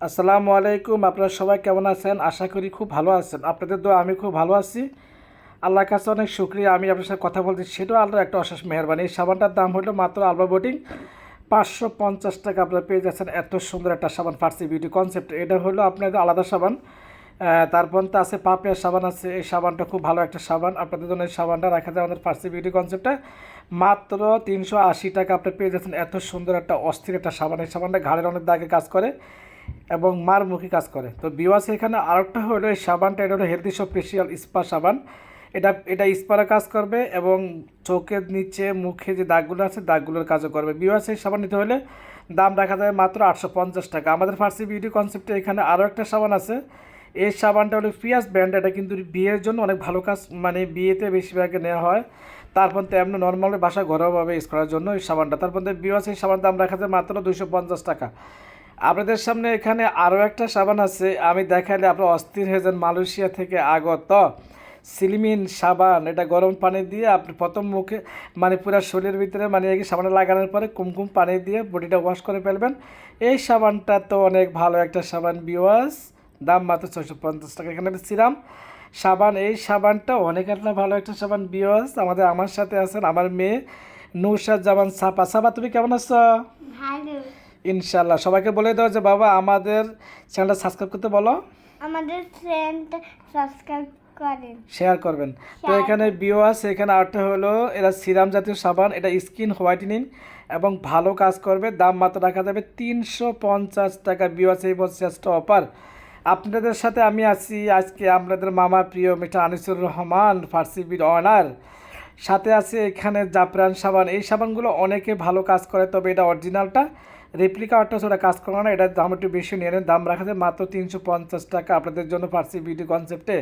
আসসালামু আলাইকুম, আপনারা সবাই কেমন আছেন? আশা করি খুব ভালো আছেন। আপনাদের তো আমি খুব ভালো আছি। আল্লাহর কাছে অনেক শুক্রিয়া। আমি আপনার সাথে কথা বলছি, সেটাও আল্লাহর একটা অশেষ মেহরবানি। এই সাবানটার দাম হলো মাত্র আলবা বোটিং পাঁচশো পঞ্চাশ টাকা। আপনারা পেয়ে যাচ্ছেন এত সুন্দর একটা সাবান ফার্সি বিউটি কনসেপ্ট এটা হলো আপনাদের আলাদা সাবান। তারপর তো আছে পাপিয়ার সাবান আছে। এই সাবানটা খুব ভালো একটা সাবান। আপনাদের জন্য এই সাবানটা রাখা যায় আমাদের ফার্সি বিউটি কনসেপ্টে মাত্র তিনশো আশি টাকা। আপনি পেয়ে যাচ্ছেন এত সুন্দর একটা অস্থির একটা সাবান। এই সাবানটা ঘাড়ের অনেক দাগে কাজ করে। এবং মার মুখী কাজ করে। তো বিওয়াস এখানে আরেকটা হলো এই সাবানটা এটা হলো হেলদি স্পেশাল স্পা সাবান। এটা এটা স্পারে কাজ করবে এবং চোখের নিচে, মুখে যে দাগগুলো আছে, দাগগুলোর কাজও করবে। বিওয়াস এই সাবান নিতে হলে দাম রাখা যাবে মাত্র আটশো পঞ্চাশ টাকা। আমাদের ফার্সি বিউটি কনসেপ্টে এখানে আরও একটা সাবান আছে। এই সাবানটা হলো পিয়াস ব্র্যান্ড এটা কিন্তু বিয়ের জন্য অনেক ভালো কাজ মানে বিয়েতে বেশিরভাগে নেওয়া হয়। তারপর তো এমনি নর্মালি বাসা ঘরোয়াভাবে ইউজ করার জন্য এই সাবানটা। তারপর বিওয়াস এই সাবান দাম রাখা যায় মাত্র দুশো পঞ্চাশ টাকা। আপনাদের সামনে এখানে আরও একটা সাবান আছে। আমি দেখালে আপনার অস্থির হয়ে যান মালয়েশিয়া থেকে আগত। সিলিমিন সাবান, এটা গরম পানি দিয়ে আপনি প্রথম মুখে মানে পুরো শরীরের ভিতরে মানে এই সাবান লাগানোর পরে কুমকুম পানি দিয়ে বডিটা ওয়াশ করে ফেলবেন। এই সাবানটা তো অনেক ভালো একটা সাবান বিওয়াস দাম মাত্র ছয়শো পঞ্চাশ টাকা এখানে সিরাম সাবান, এই সাবানটা অনেক একটা ভালো একটা সাবান বিওয়াস আমাদের আমার সাথে আছেন আমার মেয়ে নৌশাদ জামান সাপা। সাপা, তুমি কেমন আছো? ইনশাল্লাহ সবাইকে বলে দাও যে বাবা আমাদের চ্যানেলটা সাবস্ক্রাইব করতে বলো। আমাদের ফ্রেন্ড সাবস্ক্রাইব করেন। শেয়ার করবেন। তো এখানে বিও আছে এখানে আরেকটা হলো এরা সিরাম জাতীয় সাবান এটা স্কিন হোয়াইটেনিং এবং ভালো কাজ করবে দাম মাত্র রাখা যাবে তিনশো পঞ্চাশ টাকা। বিও আছে এই বছর শ্রেষ্ঠ অফার আপনাদের সাথে আমি আছি আজকে আপনাদের মামা প্রিয় মিস্টার আনিসুর রহমান ফার্সি বির অনার। সাথে আছে এখানে জাফরান সাবান। এই সাবানগুলো অনেকে ভালো কাজ করে, তবে এটা অরিজিনালটা। রেপ্লিকা অর্থাৎ ওটা কাজ করে না, এটার দাম একটু বেশি নিয়ে নেন। দাম রাখা যায় মাত্র তিনশো পঞ্চাশ টাকা আপনাদের জন্য ফার্সি বিউটি কনসেপ্টে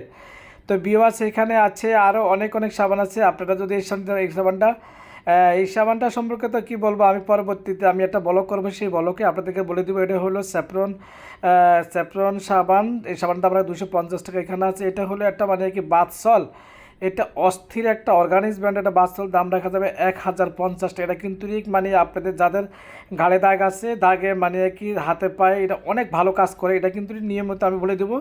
তো বিওয়াস এখানে আছে আরও অনেক অনেক সাবান আছে। আপনারা যদি এই সাবানটা এই সাবানটা এই সাবানটা সম্পর্কে তো কী বলব, আমি পরবর্তীতে আমি একটা ব্লগ করব, সেই ব্লকে আপনাদেরকে বলে দেবো। এটা হলো স্যাফরন স্যাফরন সাবান। এই সাবানটা আমরা দুশো পঞ্চাশ টাকা এখানে আছে। এটা হলো একটা মানে কি বাথসল এটা অস্থির একটা অর্গানিক ব্র্যান্ড একটা বাথসল দাম রাখা যাবে এক হাজার পঞ্চাশ টাকা। এটা কিন্তু ঠিক মানে আপনাদের যাদের ঘাড়ে দাগ আছে, দাগে মানে কি হাতে পায়ে, এটা অনেক ভালো কাজ করে। এটা কিন্তু নিয়মিত আমি বলে দেবো,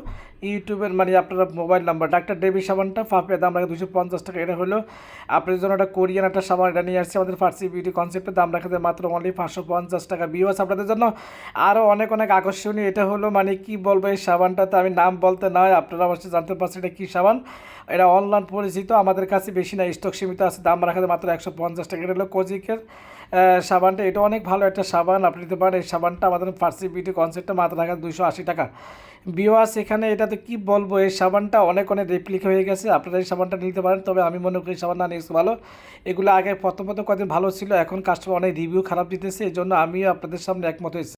ইউটিউবের মানে আপনারা মোবাইল নাম্বার ডাক্তার ডেবি সাবানটা ফাপে দাম রাখা দুশো পঞ্চাশ টাকা। এটা হলো আপনাদের জন্য একটা কোরিয়ান একটা সাবান, এটা নিয়ে আসছে আমাদের ফার্সি বিউটি কনসেপ্টের দাম রাখা যায় মাত্র অনলি পাঁচশো পঞ্চাশ টাকা। বিওয়াস আপনাদের জন্য আরও অনেক অনেক আকর্ষণীয়। এটা হলো মানে কি বলব, এই সাবানটাতে আমি নাম বলতে নয়, আপনারা অবশ্যই জানতে পারছেন এটা কী সাবান। এটা অনলাইন পরিচিত। আমাদের কাছে বেশি না স্টক সীমিত আছে, দাম রাখা যায় মাত্র একশো পঞ্চাশ টাকা। এটা হলো কোজিকের সাবানটা। এটা অনেক ভালো একটা সাবান, আপনি নিতে পারেন। এই সাবানটা আমাদের ফার্সি বিউটি কনসেপ্টটা মাত্র রাখা দুশো আশি টাকা। বিওয়াস এখানে এটা তো কি বলব, এই সাবানটা অনেক অনেক রেপ্লিক হয়ে গেছে। আপনারা এই সাবানটা নিতে পারেন, তবে আমি মনে করি সাবান না নিয়ে ভালো। এগুলো আগে প্রথম প্রথম কদিন ভালো ছিল, এখন কাস্টমার অনেক রিভিউ খারাপ দিতেছে এই জন্য আমিও আপনাদের সামনে একমত হয়েছি।